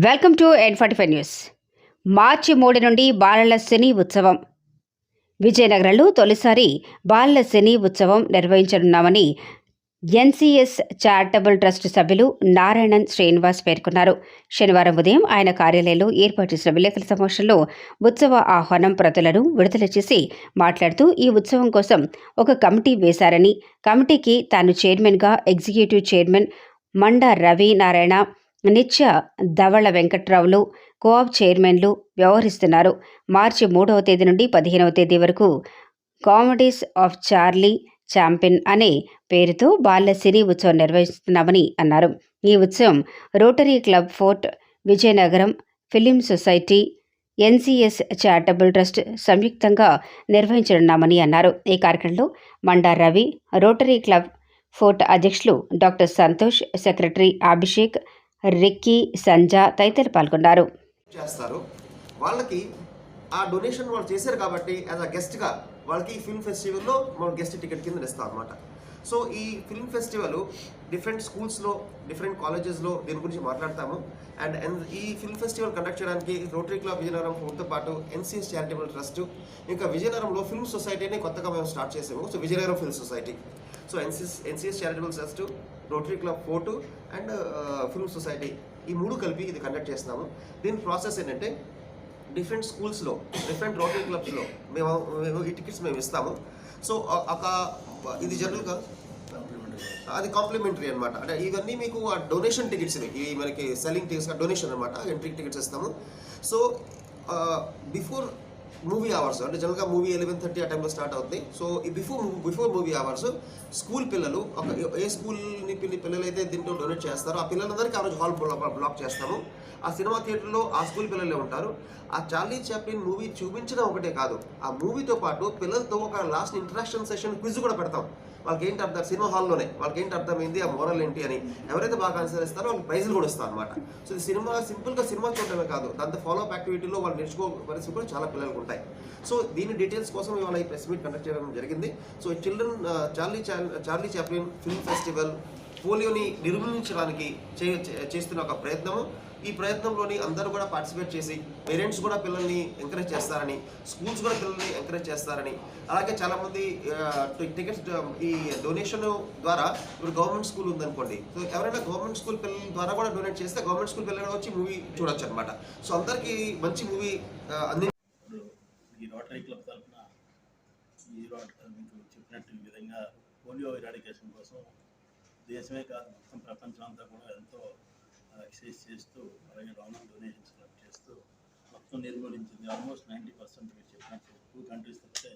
Welcome to N forty five news మార్చి మూడు నుండి బాలల శని ఉత్సవం. విజయనగరంలో తొలిసారి బాలల శని ఉత్సవం నిర్వహించనున్నామని ఎన్సీఎస్ చారిటబుల్ ట్రస్ట్ సభ్యులు నారాయణన్ శ్రీనివాస్ పేర్కొన్నారు. శనివారం ఉదయం ఆయన కార్యాలయంలో ఏర్పాటు చేసిన విలేకరుల సమావేశంలో ఉత్సవ ఆహ్వానం ప్రతులను విడుదల చేసి మాట్లాడుతూ ఈ ఉత్సవం కోసం ఒక కమిటీ వేశారని కమిటీకి తాను చైర్మన్గా ఎగ్జిక్యూటివ్ చైర్మన్ మండ రవి నారాయణ నిత్య ధవళ వెంకట్రావులు కోఆప్ చైర్మన్లు వ్యవహరిస్తున్నారు. మార్చి మూడవ తేదీ నుండి పదిహేనవ తేదీ వరకు కామెడీస్ ఆఫ్ చార్లీ ఛాంపియన్ అనే పేరుతో బాల్య సినీ ఉత్సవం నిర్వహిస్తున్నామని అన్నారు. ఈ ఉత్సవం Rotary club fort Vizianagaram film society NCS charitable trust సంయుక్తంగా నిర్వహించనున్నామని అన్నారు. ఈ కార్యక్రమంలో Manda Ravi Rotary club fort అధ్యక్షులు డాక్టర్ సంతోష్ సెక్రటరీ అభిషేక్ రిక్కీ సంజా తదితరులు పాల్గొన్నారు. చేస్తారు. వాళ్ళకి ఆ డొనేషన్ వాళ్ళు చేశారు కాబట్టి యాజ్ అ గెస్ట్గా వాళ్ళకి ఈ ఫిల్మ్ ఫెస్టివల్లో మనం గెస్ట్ టికెట్ కింద ఇస్తాం అనమాట సో ఈ ఫిల్మ్ ఫెస్టివల్ డిఫరెంట్ స్కూల్స్లో డిఫరెంట్ కాలేజెస్లో దీని గురించి మాట్లాడతాము. అండ్ ఈ ఫిల్మ్ ఫెస్టివల్ కండక్ట్ చేయడానికి రోటరీ క్లబ్ విజయనగరం ఫోన్తో పాటు ఎన్సీఎస్ చారిటబుల్ ట్రస్ట్ ఇంకా విజయనగరంలో ఫిల్మ్ సొసైటీని కొత్తగా మేము స్టార్ట్ చేసాము. So Vizianagaram film society so NCS NCS charitable trust Rotary club fort and film society ఈ మూడు కలిపి ఇది కండక్ట్ చేస్తున్నాము. దీని ప్రాసెస్ ఏంటంటే డిఫరెంట్ స్కూల్స్లో డిఫరెంట్ రోటరీ క్లబ్స్లో మేము మేము ఈ టికెట్స్ మేము ఇస్తాము. సో ఒక ఇది జనరల్గా అది కాంప్లిమెంటరీ అనమాట అంటే ఇవన్నీ మీకు ఆ డొనేషన్ టికెట్స్ ఇవి. ఇవి మనకి సెల్లింగ్ టికెట్స్ డొనేషన్ అనమాట ఎంట్రీ టికెట్స్ ఇస్తాము. So before uh, movie hours అంటే జనరల్గా మూవీ ఎలెవెన్ థర్టీ ఆ టైంలో స్టార్ట్ అవుతుంది సో ఈ before before movie hours school పిల్లలు ఒక ఏ స్కూల్ని పిల్లి పిల్లలు అయితే దీంట్లో డొనేట్ చేస్తారో ఆ పిల్లలందరికీ ఆ రోజు హాల్ బ్లాక్ చేస్తాము. ఆ సినిమా థియేటర్లో ఆ స్కూల్ పిల్లలే ఉంటారు. ఆ చార్లీ చాప్లిన్ మూవీ చూపించడం ఒకటే కాదు. ఆ మూవీతో పాటు పిల్లలతో ఒక లాస్ట్ ఇంటరాక్షన్ సెషన్ క్విజ్ కూడా పెడతాం. వాళ్ళకి ఏంటి అర్థం? సినిమా హాల్లోనే వాళ్ళకి ఏంటి అర్థమైంది? ఆ మోరల్ ఏంటి అని. ఎవరైతే బాగా ఆన్సర్ ఇస్తారో వాళ్ళకి ప్రైజులు కూడా ఇస్తారు అనమాట సో ఇది సినిమా సింపుల్గా సినిమా చూడటమే కాదు. దాంతో ఫాలో అప్ యాక్టివిటీలో వాళ్ళు నేర్చుకో పరిస్థితి కూడా చాలా పిల్లలకు ఉంటాయి. సో దీని డీటెయిల్స్ కోసం ఇవాళ ఈ ప్రెస్ మీట్ కండక్ట్ చేయడం జరిగింది. So children Charlie Charlie Chaplin film festival పోలియోని నిర్మూలించడానికి చేస్తున్న ఒక ప్రయత్నము. ఈ ప్రయత్నంలోని అందరూ కూడా పార్టిసిపేట్ చేసి పేరెంట్స్ కూడా పిల్లల్ని ఎంకరేజ్ చేస్తారని స్కూల్స్ కూడా పిల్లల్ని ఎంకరేజ్ చేస్తారని అలాగే చాలామంది uh, టికెట్స్ ఈ డొనేషన్ ద్వారా ఇప్పుడు గవర్నమెంట్ స్కూల్ ఉందనుకోండి. సో ఎవరైనా గవర్నమెంట్ స్కూల్ పిల్లల ద్వారా కూడా డొనేట్ చేస్తే గవర్నమెంట్ స్కూల్ పిల్లలు వచ్చి మూవీ చూడొచ్చు అనమాట సో అందరికీ మంచి మూవీ uh, అందించారు ఈ రోటరీ క్లబ్ తరఫున ఈ రోట మీకు చెప్పినట్టు ఈ విధంగా పోలియో ఎరాడికేషన్ కోసం దేశమే కాదు మొత్తం ప్రపంచం అంతా కూడా ఎంతో ఎక్సైజ్ చేస్తూ అలాగే డోనర్ డొనేషన్స్ కలెక్ట్ చేస్తూ మొత్తం నిర్మూలించింది. ఆల్మోస్ట్ నైంటీ పర్సెంట్ మీరు చెప్పినట్టు టూ కంట్రీస్ తప్పితే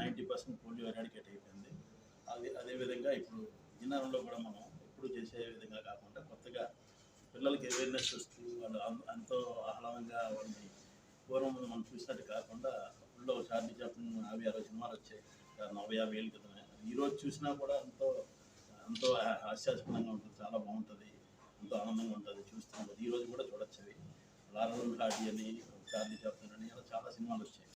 నైంటీ పర్సెంట్ పోలియో ఎరాడికేట్ అయిపోయింది. అదే అదేవిధంగా ఇప్పుడు విజయనగరంలో కూడా మనం ఎప్పుడు చేసే విధంగా కాకుండా కొత్తగా పిల్లలకి అవేర్నెస్ వస్తూ వాళ్ళు ఎంతో ఆహ్లాదంగా వాళ్ళని పూర్వం మనం చూసినట్టు కాకుండా ఫుల్లో చార్లీ చెప్పిన యాభై అరవై సినిమాలు వచ్చాయి. నలభై యాభై ఏళ్ళ క్రితమే ఈ రోజు చూసినా కూడా ఎంతో ఎంతో హా- హాస్యాస్పదంగా ఉంటుంది. చాలా బాగుంటుంది. ఎంతో ఆనందంగా ఉంటుంది. చూస్తూ ఉంటుంది. ఈ రోజు కూడా చూడొచ్చు అవి. లారల్ హార్డీ అని చార్లీ చాప్లిన్ అని అలా చాలా సినిమాలు వచ్చాయి.